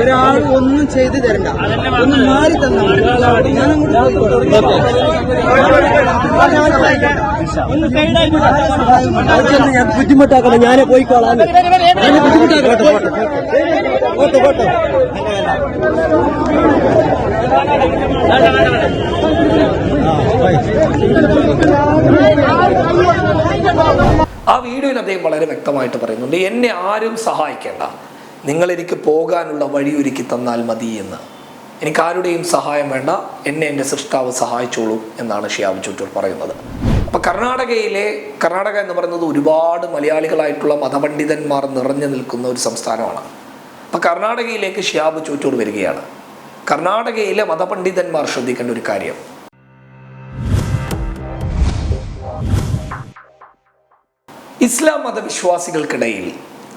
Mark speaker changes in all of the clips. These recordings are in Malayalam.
Speaker 1: ഒരാൾ ഒന്നും ചെയ്തു തരണ്ട. ഒന്ന് മാറി തന്നാ മതി. ഞാൻ ബുദ്ധിമുട്ടാക്കണം ഞാനെ പോയിക്കോളാം. ഞാൻ ബുദ്ധിമുട്ടാക്കണം പോട്ടെ പോട്ടെ.
Speaker 2: ആ വീഡിയോയിൽ അദ്ദേഹം വളരെ വ്യക്തമായിട്ട് പറയുന്നുണ്ട് എന്നെ ആരും സഹായിക്കേണ്ട. നിങ്ങൾ എനിക്ക് പോകാനുള്ള വഴി ഒരുക്കി തന്നാൽ മതി എന്ന്. എനിക്ക് ആരുടെയും സഹായം വേണ്ട. എന്നെ എന്റെ സൃഷ്ടാവ് സഹായിച്ചോളൂ എന്നാണ് ഷിയാബ് ചുറ്റൂർ പറയുന്നത്. അപ്പോൾ കർണാടകയിലെ കർണാടക എന്ന് പറയുന്നത് ഒരുപാട് മലയാളികളായിട്ടുള്ള മതപണ്ഡിതന്മാർ നിറഞ്ഞു നിൽക്കുന്ന ഒരു സംസ്ഥാനമാണ്. അപ്പോൾ കർണാടകയിലേക്ക് ഷിയാബ് ചൂറ്റൂർ വരികയാണ്. കർണാടകയിലെ മതപണ്ഡിതന്മാർ ശ്രദ്ധിക്കേണ്ട ഒരു കാര്യം ഇസ്ലാം മതവിശ്വാസികൾക്കിടയിൽ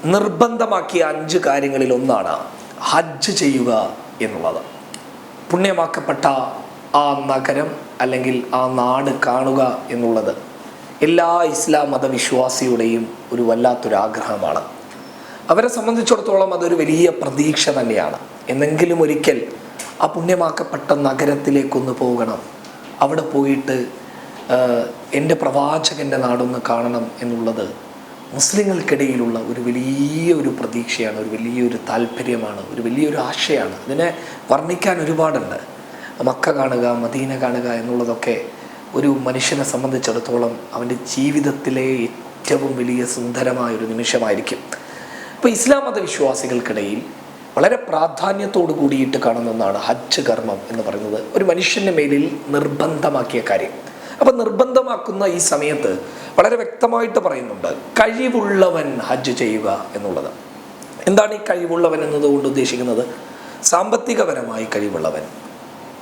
Speaker 2: നിർബന്ധമാക്കിയ അഞ്ച് കാര്യങ്ങളിൽ ഒന്നാണ് ഹജ്ജ് ചെയ്യുക എന്നുള്ളത്. പുണ്യമാക്കപ്പെട്ട ആ നഗരം അല്ലെങ്കിൽ ആ നാട് കാണുക എന്നുള്ളത് എല്ലാ ഇസ്ലാം മതവിശ്വാസിയുടെയും ഒരു വല്ലാത്തൊരു ആഗ്രഹമാണ് അവരെ സംബന്ധിച്ചിടത്തോളം അതൊരു വലിയ പ്രതീക്ഷ തന്നെയാണ്. എന്നെങ്കിലും ഒരിക്കൽ ആ പുണ്യമാക്കപ്പെട്ട നഗരത്തിലേക്കൊന്ന് പോകണം. അവിടെ പോയിട്ട് എന്റെ പ്രവാചകന്റെ നാടൊന്ന് കാണണം എന്നുള്ളത് മുസ്ലിങ്ങൾക്കിടയിലുള്ള ഒരു വലിയ ഒരു പ്രതീക്ഷയാണ് ഒരു വലിയൊരു താല്പര്യമാണ് ഒരു വലിയൊരു ആശയാണ്. അതിനെ വർണിക്കാൻ ഒരുപാടുണ്ട്. മക്ക കാണുക മദീന കാണുക എന്നുള്ളതൊക്കെ ഒരു മനുഷ്യനെ സംബന്ധിച്ചിടത്തോളം അവന്റെ ജീവിതത്തിലെ ഏറ്റവും വലിയ സുന്ദരമായൊരു നിമിഷമായിരിക്കും. അപ്പോൾ ഇസ്ലാം മതവിശ്വാസികൾക്കിടയിൽ വളരെ പ്രാധാന്യത്തോടു കൂടിയിട്ട് കാണുന്ന ഒന്നാണ് ഹജ്ജ് കർമ്മം എന്ന് പറയുന്നത്. ഒരു മനുഷ്യന്റെ മേലിൽ നിർബന്ധമാക്കിയ കാര്യം. അപ്പം നിർബന്ധമാക്കുന്ന ഈ സമയത്ത് വളരെ വ്യക്തമായിട്ട് പറയുന്നുണ്ട് കഴിവുള്ളവൻ ഹജ്ജ് ചെയ്യുക എന്നുള്ളത്. എന്താണ് ഈ കഴിവുള്ളവൻ എന്നതുകൊണ്ട് ഉദ്ദേശിക്കുന്നത്? സാമ്പത്തികപരമായി കഴിവുള്ളവൻ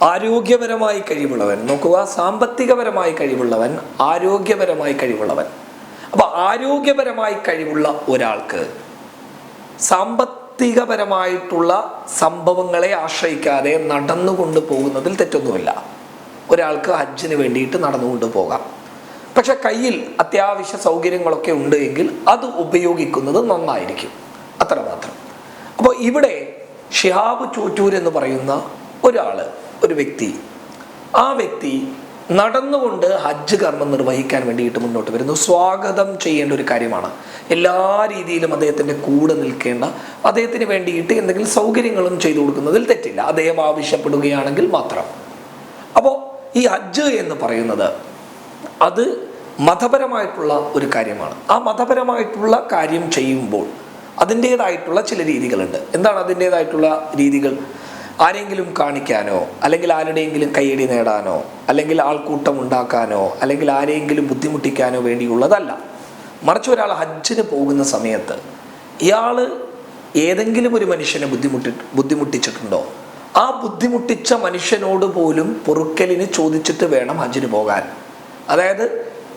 Speaker 2: ആരോഗ്യപരമായി കഴിവുള്ളവൻ. നോക്കുക സാമ്പത്തികപരമായി കഴിവുള്ളവൻ ആരോഗ്യപരമായി കഴിവുള്ളവൻ. അപ്പോൾ ആരോഗ്യപരമായി കഴിവുള്ള ഒരാൾക്ക് സാമ്പത്തികപരമായിട്ടുള്ള സംഭവങ്ങളെ ആശ്രയിക്കാതെ നടന്നുകൊണ്ട് പോകുന്നതിൽ തെറ്റൊന്നുമില്ല. ഒരാൾക്ക് ഹജ്ജിന് വേണ്ടിയിട്ട് നടന്നുകൊണ്ട് പോകാം. പക്ഷെ കയ്യിൽ അത്യാവശ്യ സൗകര്യങ്ങളൊക്കെ ഉണ്ട് എങ്കിൽ അത് ഉപയോഗിക്കുന്നത് നന്നായിരിക്കും. അത്ര മാത്രം. അപ്പോൾ ഇവിടെ ഷിഹാബ് ചൂറ്റൂർ എന്ന് പറയുന്ന ഒരാൾ ഒരു വ്യക്തി ആ വ്യക്തി നടന്നുകൊണ്ട് ഹജ്ജ് കർമ്മം നിർവഹിക്കാൻ വേണ്ടിയിട്ട് മുന്നോട്ട് വരുന്നു. സ്വാഗതം ചെയ്യേണ്ട ഒരു കാര്യമാണ്. എല്ലാ രീതിയിലും അദ്ദേഹത്തിന്റെ കൂടെ നിൽക്കേണ്ട അദ്ദേഹത്തിന് വേണ്ടിയിട്ട് എന്തെങ്കിലും സൗകര്യങ്ങളും ചെയ്തു കൊടുക്കുന്നതിൽ തെറ്റില്ല. അദ്ദേഹം ആവശ്യപ്പെടുകയാണെങ്കിൽ മാത്രം. അപ്പോൾ ഈ ഹജ്ജ് എന്ന് പറയുന്നത് അത് മതപരമായിട്ടുള്ള ഒരു കാര്യമാണ്. ആ മതപരമായിട്ടുള്ള കാര്യം ചെയ്യുമ്പോൾ അതിന്റേതായിട്ടുള്ള ചില രീതികളുണ്ട്. എന്താണ് അതിന്റേതായിട്ടുള്ള രീതികൾ? ആരെങ്കിലും കാണിക്കാനോ അല്ലെങ്കിൽ ആരുടെയെങ്കിലും കൈയടി നേടാനോ അല്ലെങ്കിൽ ആൾക്കൂട്ടം ഉണ്ടാക്കാനോ അല്ലെങ്കിൽ ആരെയെങ്കിലും ബുദ്ധിമുട്ടിക്കാനോ വേണ്ടിയുള്ളതല്ല. മറിച്ച് ഒരാൾ ഹജ്ജിന് പോകുന്ന സമയത്ത് ഇയാൾ ഏതെങ്കിലും ഒരു മനുഷ്യനെ ബുദ്ധിമുട്ടി ബുദ്ധിമുട്ടിച്ചിട്ടുണ്ടോ? ആ ബുദ്ധിമുട്ടിച്ച മനുഷ്യനോട് പോലും പൊറുക്കലിന് ചോദിച്ചിട്ട് വേണം ഹജ്ജിന് പോകാൻ. അതായത്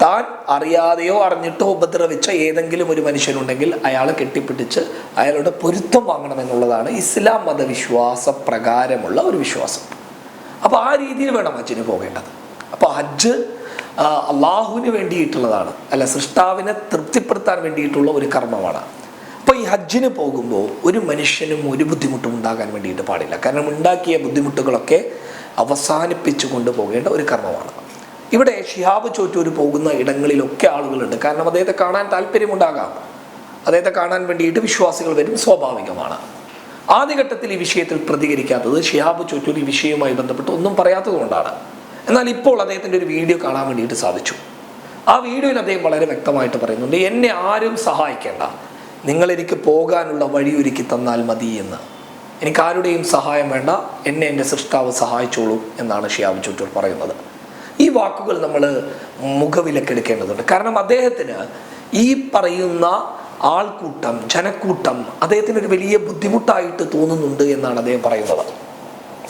Speaker 2: താൻ അറിയാതെയോ അറിഞ്ഞിട്ടോ ഉപദ്രവിച്ച ഏതെങ്കിലും ഒരു മനുഷ്യനുണ്ടെങ്കിൽ അയാളെ കെട്ടിപ്പിടിച്ച് അയാളുടെ പൊരുത്തം വാങ്ങണം എന്നുള്ളതാണ് ഇസ്ലാം മതവിശ്വാസ പ്രകാരമുള്ള ഒരു വിശ്വാസം. അപ്പോൾ ആ രീതിയിൽ വേണം ഹജ്ജിന് പോകേണ്ടത്. അപ്പോൾ ഹജ്ജ് അള്ളാഹുവിന് വേണ്ടിയിട്ടുള്ളതാണ്. അല്ല സൃഷ്ടാവിനെ തൃപ്തിപ്പെടുത്താൻ വേണ്ടിയിട്ടുള്ള ഒരു കർമ്മമാണ്. അപ്പോൾ ഈ ഹജ്ജിന് പോകുമ്പോൾ ഒരു മനുഷ്യനും ഒരു ബുദ്ധിമുട്ടും ഉണ്ടാകാൻ വേണ്ടിയിട്ട് പാടില്ല. കാരണം ഉണ്ടാക്കിയ ബുദ്ധിമുട്ടുകളൊക്കെ അവസാനിപ്പിച്ചു കൊണ്ടുപോകേണ്ട ഒരു കർമ്മമാണ്. ഇവിടെ ഷിഹാബ് ചോറ്റൂർ പോകുന്ന ഇടങ്ങളിലൊക്കെ ആളുകളുണ്ട്. കാരണം അദ്ദേഹത്തെ കാണാൻ താല്പര്യമുണ്ടാകാം. അദ്ദേഹത്തെ കാണാൻ വേണ്ടിയിട്ട് വിശ്വാസികൾ വരും സ്വാഭാവികമാണ്. ആദ്യഘട്ടത്തിൽ ഈ വിഷയത്തിൽ പ്രതികരിക്കാത്തത് ഷിഹാബ് ചോറ്റൂർ ഈ വിഷയവുമായി ബന്ധപ്പെട്ട് ഒന്നും പറയാത്തതുകൊണ്ടാണ് എന്നാൽ ഇപ്പോൾ അദ്ദേഹത്തിന്റെ ഒരു വീഡിയോ കാണാൻ വേണ്ടിയിട്ട് സാധിച്ചു. ആ വീഡിയോയിൽ അദ്ദേഹം വളരെ വ്യക്തമായിട്ട് പറയുന്നുണ്ട് എന്നെ ആരും സഹായിക്കേണ്ട. നിങ്ങൾ എനിക്ക് പോകാനുള്ള വഴി ഒരുക്കി തന്നാൽ മതി എന്ന്. എനിക്ക് ആരുടെയും സഹായം വേണ്ട. എന്നെ എന്റെ സൃഷ്ടാവ് സഹായിച്ചോളൂ എന്നാണ് ഷിയാബ് ചുറ്റൂർ പറയുന്നത്. ഈ വാക്കുകൾ നമ്മൾ മുഖവിലക്കെടുക്കേണ്ടതുണ്ട്. കാരണം അദ്ദേഹത്തിന് ഈ പറയുന്ന ആൾക്കൂട്ടം ജനക്കൂട്ടം അദ്ദേഹത്തിന് ഒരു വലിയ ബുദ്ധിമുട്ടായിട്ട് തോന്നുന്നുണ്ട് എന്നാണ് അദ്ദേഹം പറയുന്നത്.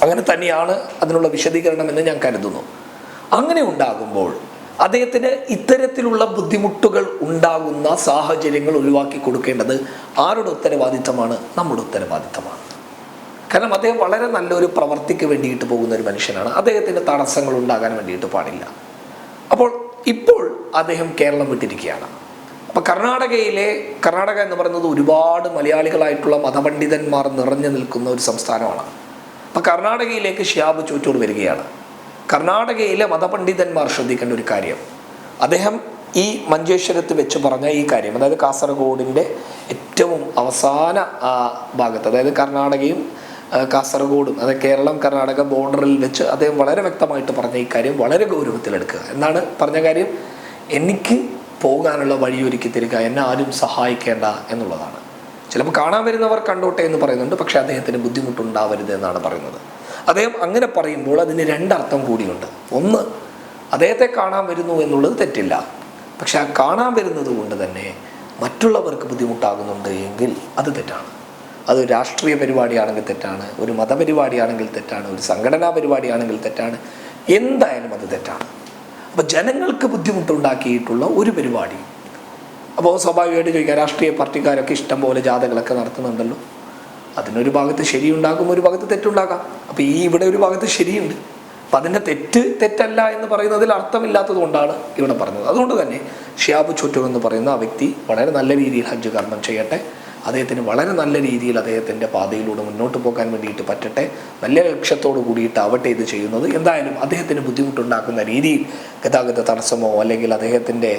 Speaker 2: അങ്ങനെ തന്നെയാണ് അതിനുള്ള വിശദീകരണം എന്ന് ഞാൻ കരുതുന്നു. അങ്ങനെ ഉണ്ടാകുമ്പോൾ അദ്ദേഹത്തിന് ഇത്തരത്തിലുള്ള ബുദ്ധിമുട്ടുകൾ ഉണ്ടാകുന്ന സാഹചര്യങ്ങൾ ഒഴിവാക്കി കൊടുക്കേണ്ടത് ആരുടെ ഉത്തരവാദിത്തമാണ്? നമ്മുടെ ഉത്തരവാദിത്തമാണ്. കാരണം അദ്ദേഹം വളരെ നല്ലൊരു പ്രവർത്തിക്ക് വേണ്ടിയിട്ട് പോകുന്ന ഒരു മനുഷ്യനാണ്. അദ്ദേഹത്തിന് തടസ്സങ്ങൾ ഉണ്ടാകാൻ വേണ്ടിയിട്ട് പാടില്ല. അപ്പോൾ ഇപ്പോൾ അദ്ദേഹം കേരളം വിട്ടിരിക്കുകയാണ്. അപ്പോൾ കർണാടകയിലെ കർണാടക എന്ന് പറയുന്നത് ഒരുപാട് മലയാളികളായിട്ടുള്ള മതപണ്ഡിതന്മാർ നിറഞ്ഞു നിൽക്കുന്ന ഒരു സംസ്ഥാനമാണ്. അപ്പോൾ കർണാടകയിലേക്ക് ഷിയാബ് ചോറ്റൂർ വരികയാണ്. കർണാടകയിലെ മതപണ്ഡിതന്മാർ ശ്രദ്ധിക്കേണ്ട ഒരു കാര്യം. അദ്ദേഹം ഈ മഞ്ചേശ്വരത്ത് വെച്ച് പറഞ്ഞ ഈ കാര്യം അതായത് കാസർഗോഡിന്റെ ഏറ്റവും അവസാന ഭാഗത്ത് അതായത് കർണാടകയും കാസർഗോഡും അതായത് കേരളം കർണാടക ബോർഡറിൽ വെച്ച് അദ്ദേഹം വളരെ വ്യക്തമായിട്ട് പറഞ്ഞ ഈ കാര്യം വളരെ ഗൗരവത്തിലെടുക്കുക. എന്നാണ് പറഞ്ഞ കാര്യം? എനിക്ക് പോകാനുള്ള വഴിയൊരുക്കി തരിക എന്നെ ആരും സഹായിക്കേണ്ട എന്നുള്ളതാണ്. ചിലപ്പോൾ കാണാൻ വരുന്നവർ കണ്ടോട്ടെ എന്ന് പറയുന്നുണ്ട് പക്ഷേ അദ്ദേഹത്തിന് ബുദ്ധിമുട്ടുണ്ടാവരുത് എന്നാണ് പറയുന്നത്. അദ്ദേഹം അങ്ങനെ പറയുമ്പോൾ അതിന് രണ്ടർത്ഥം കൂടിയുണ്ട്. ഒന്ന് അദ്ദേഹത്തെ കാണാൻ വരുന്നു എന്നുള്ളത് തെറ്റില്ല. പക്ഷെ ആ കാണാൻ വരുന്നത് കൊണ്ട് തന്നെ മറ്റുള്ളവർക്ക് ബുദ്ധിമുട്ടാകുന്നുണ്ട് എങ്കിൽ അത് തെറ്റാണ്. അത് രാഷ്ട്രീയ പരിപാടിയാണെങ്കിൽ തെറ്റാണ് ഒരു മതപരിപാടിയാണെങ്കിൽ തെറ്റാണ് ഒരു സംഘടനാ പരിപാടിയാണെങ്കിൽ തെറ്റാണ് എന്തായാലും അത് തെറ്റാണ്. അപ്പോൾ ജനങ്ങൾക്ക് ബുദ്ധിമുട്ടുണ്ടാക്കിയിട്ടുള്ള ഒരു പരിപാടി അപ്പോൾ സ്വാഭാവികമായിട്ട് ചോദിക്കാം രാഷ്ട്രീയ പാർട്ടിക്കാരൊക്കെ ഇഷ്ടം പോലെ ജാഥകളൊക്കെ നടത്തുന്നുണ്ടല്ലോ. അതിനൊരു ഭാഗത്ത് ശരിയുണ്ടാകും ഒരു ഭാഗത്ത് തെറ്റുണ്ടാകാം അപ്പോൾ ഈ ഇവിടെ ഒരു ഭാഗത്ത് ശരിയുണ്ട്. അപ്പം അതിന്റെ തെറ്റ് തെറ്റല്ല എന്ന് പറയുന്നതിൽ അർത്ഥമില്ലാത്തത് കൊണ്ടാണ് ഇവിടെ പറഞ്ഞത്. അതുകൊണ്ട് തന്നെ ഷിയാബ് ചുറ്റൂർ എന്ന് പറയുന്ന ആ വ്യക്തി വളരെ നല്ല രീതിയിൽ ഹജ്ജ് കർമ്മം ചെയ്യട്ടെ. അദ്ദേഹത്തിന് വളരെ നല്ല രീതിയിൽ അദ്ദേഹത്തിന്റെ പാതയിലൂടെ മുന്നോട്ട് പോകാൻ വേണ്ടിയിട്ട് പറ്റട്ടെ. നല്ല ലക്ഷ്യത്തോട് കൂടിയിട്ട് ആവട്ടെ ഇത് ചെയ്യുന്നത്. എന്തായാലും അദ്ദേഹത്തിന് ബുദ്ധിമുട്ടുണ്ടാക്കുന്ന രീതിയിൽ ഗതാഗത തടസ്സമോ അല്ലെങ്കിൽ അദ്ദേഹത്തിന്റെ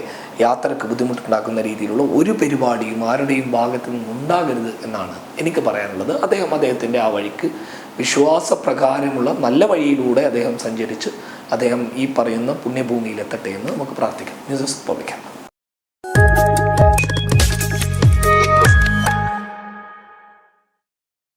Speaker 2: യാത്രയ്ക്ക് ബുദ്ധിമുട്ടുണ്ടാക്കുന്ന രീതിയിലുള്ള ഒരു പരിപാടിയും ആരുടെയും ഭാഗത്തു നിന്നും ഉണ്ടാകരുത് എന്നാണ് എനിക്ക് പറയാനുള്ളത്. അദ്ദേഹം അദ്ദേഹത്തിന്റെ ആ വഴിക്ക് വിശ്വാസപ്രകാരമുള്ള നല്ല വഴിയിലൂടെ അദ്ദേഹം സഞ്ചരിച്ച് അദ്ദേഹം ഈ പറയുന്ന പുണ്യഭൂമിയിലെത്തട്ടെ എന്ന് നമുക്ക് പ്രാർത്ഥിക്കാം. News desk പബ്ലിക്കാണ്